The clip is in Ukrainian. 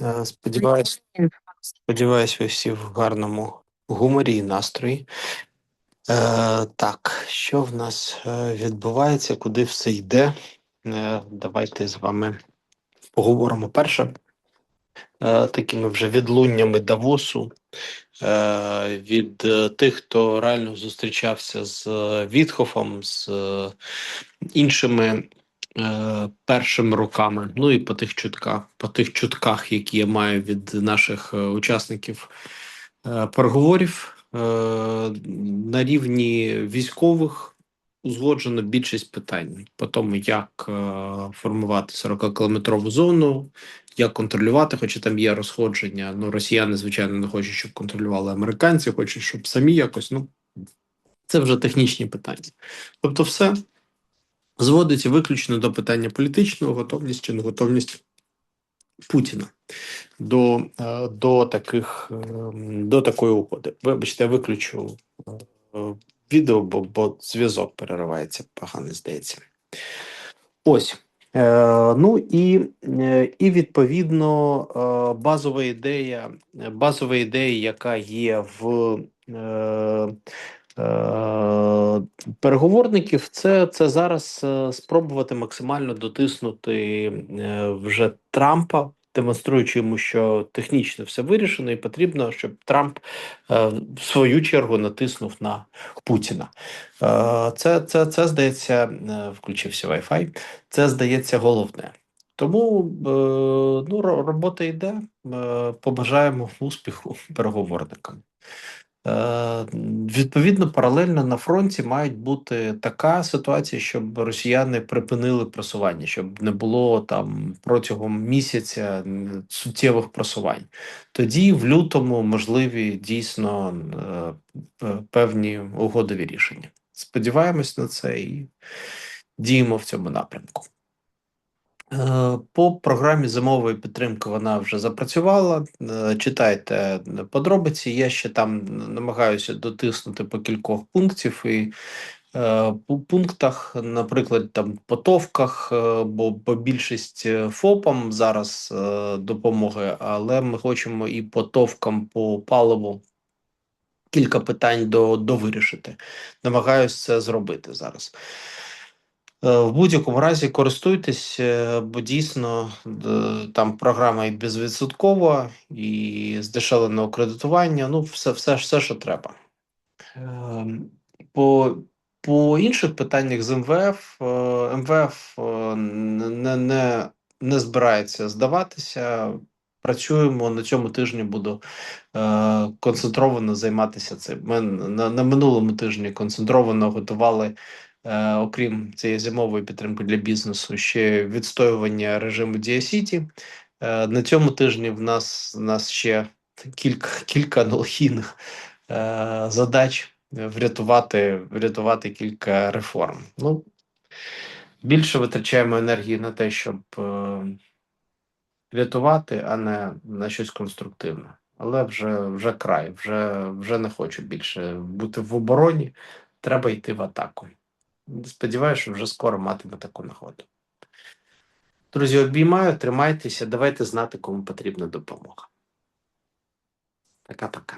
Е, Сподіваюсь, сподіваюсь, ви всі в гарному гуморі і настрої. Е, так, що в нас е, відбувається, куди все йде? Е, давайте з вами поговоримо перше. Е, такими вже відлуннями Давосу е, від е, тих, хто реально зустрічався з Вітхофом, з іншими е, першими роками. Ну і по тих чутках, по тих чутках, які я маю від наших е, учасників е, переговорів на рівні військових. Узгоджено більшість питань по тому, як е, формувати 40-кілометрову зону, як контролювати, хоча там є розходження. Ну, росіяни, звичайно, не хочуть, щоб контролювали американці, хочуть, щоб самі якось. Ну це вже технічні питання. Тобто, все зводиться виключно до питання політичного, готовність чи неготовність Путіна до, е, до таких е, до такої угоди. Вибачте, я виключу е, відео, бо, бо зв'язок переривається, погано здається. Ось. Е, ну і, і відповідно базова ідея, базова ідея, яка є в переговорників, це, це зараз е, спробувати максимально дотиснути е, вже Трампа, демонструючи йому, що технічно все вирішено, і потрібно, щоб Трамп е, в свою чергу натиснув на Путіна. Е, це, це, це здається, е, включився Wi-Fi. Це здається головне. Тому е, ну, робота йде. Е, побажаємо успіху переговорникам. Е, відповідно, паралельно на фронті мають бути така ситуація, щоб росіяни припинили просування, щоб не було там протягом місяця суттєвих просувань. Тоді в лютому можливі дійсно е, певні угодові рішення. Сподіваємось на це і діємо в цьому напрямку. Е, По програмі зимової підтримки вона вже запрацювала. Е, Читайте подробиці. Я ще там намагаюся дотиснути по кількох пунктів і е, пу- пунктах, наприклад, там по товках, е, бо, бо більшість е, ФОПам зараз е, допомоги, але ми хочемо і по товкам по паливу кілька питань до, до вирішити. Намагаюся це зробити зараз. Е, В будь-якому разі користуйтесь, е, бо дійсно там програма і безвідсоткова, і здешевленого кредитування. Ну, все, все, все, що треба. Ем, По, по інших питаннях з МВФ, е, МВФ е, не, не, не збирається здаватися. Працюємо на цьому тижні. Буду е, концентровано займатися цим. Ми на, на минулому тижні концентровано готували, е, окрім цієї зимової підтримки для бізнесу, ще відстоювання режиму Діасіті. Е, на цьому тижні в нас, в нас ще кілька, кілька аналогійних е, задач врятувати, врятувати кілька реформ. Ну, більше витрачаємо енергії на те, щоб е, рятувати, а не на щось конструктивне. Але вже, вже край, вже, вже не хочу більше бути в обороні, треба йти в атаку. Сподіваюся, що вже скоро матиме таку нагоду. Друзі, обіймаю, тримайтеся, давайте знати, кому потрібна допомога. Пока-пока.